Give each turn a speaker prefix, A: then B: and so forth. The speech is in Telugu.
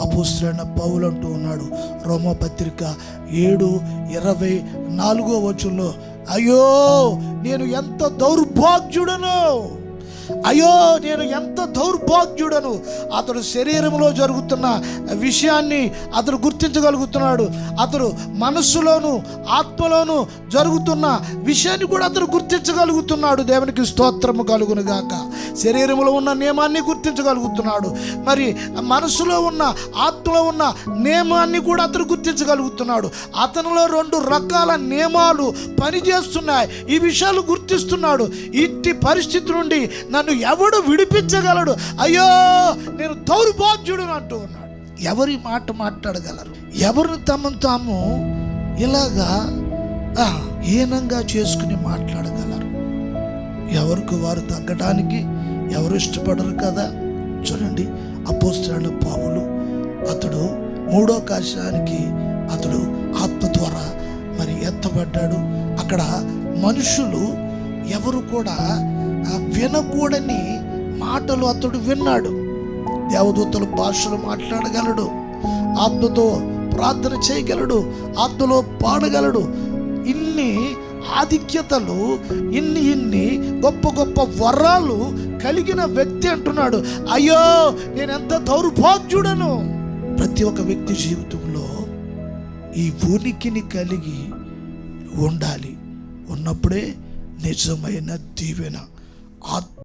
A: అపోస్తులైన పౌలు అంటూ ఉన్నాడు. రోమపత్రిక ఏడు ఇరవై నాలుగో వచనంలో అయ్యో నేను ఎంత దౌర్భాగ్యుడను? అయ్యో నేను ఎంత దౌర్భాగ్యుడను? అతడు శరీరంలో జరుగుతున్న విషయాన్ని అతడు గుర్తించగలుగుతున్నాడు. అతడు మనస్సులోను ఆత్మలోను జరుగుతున్న విషయాన్ని కూడా అతడు గుర్తించగలుగుతున్నాడు. దేవునికి స్తోత్రము కలుగునుగాక గాక. శరీరంలో ఉన్న నియమాన్ని గుర్తించగలుగుతున్నాడు. మరి మనసులో ఉన్న ఆత్మలో ఉన్న నియమాన్ని కూడా అతడు గుర్తించగలుగుతున్నాడు. అతనిలో రెండు రకాల నియమాలు పనిచేస్తున్నాయి. ఈ విషయాలు గుర్తిస్తున్నాడు. ఇట్టి పరిస్థితి నుండి నన్ను ఎవడు విడిపించగలడు? అయ్యో నేను దౌర్భాగ్యుడు అంటూ ఉన్నాడు. ఎవరి మాట మాట్లాడగలరు? ఎవరు తమను తాము ఇలాగా హీనంగా చేసుకుని మాట్లాడగలరు? ఎవరికి వారు తగ్గడానికి ఎవరు ఇష్టపడరు కదా? చూడండి అపోస్తున్న పావులు. అతడు మూడో కాశానికి అతడు ఆత్మ ద్వారా మరి ఎత్తబడ్డాడు. అక్కడ మనుషులు ఎవరు కూడా వినకూడని మాటలు అతడు విన్నాడు. దేవదూతల భాషలు మాట్లాడగలడు. ఆత్మతో ప్రార్థన చేయగలడు. ఆత్మలో పాడగలడు. ఇన్ని ఆధిక్యతలు ఇన్ని ఇన్ని గొప్ప గొప్ప వరాలు కలిగిన వ్యక్తి అంటున్నాడు అయ్యో నేను ఎంత దౌర్భాగ్యుడను? ప్రతి ఒక్క వ్యక్తి జీవితంలో ఈ ఉనికిని కలిగి ఉండాలి. ఉన్నప్పుడే నిజమైన దీవెన ఆత్మ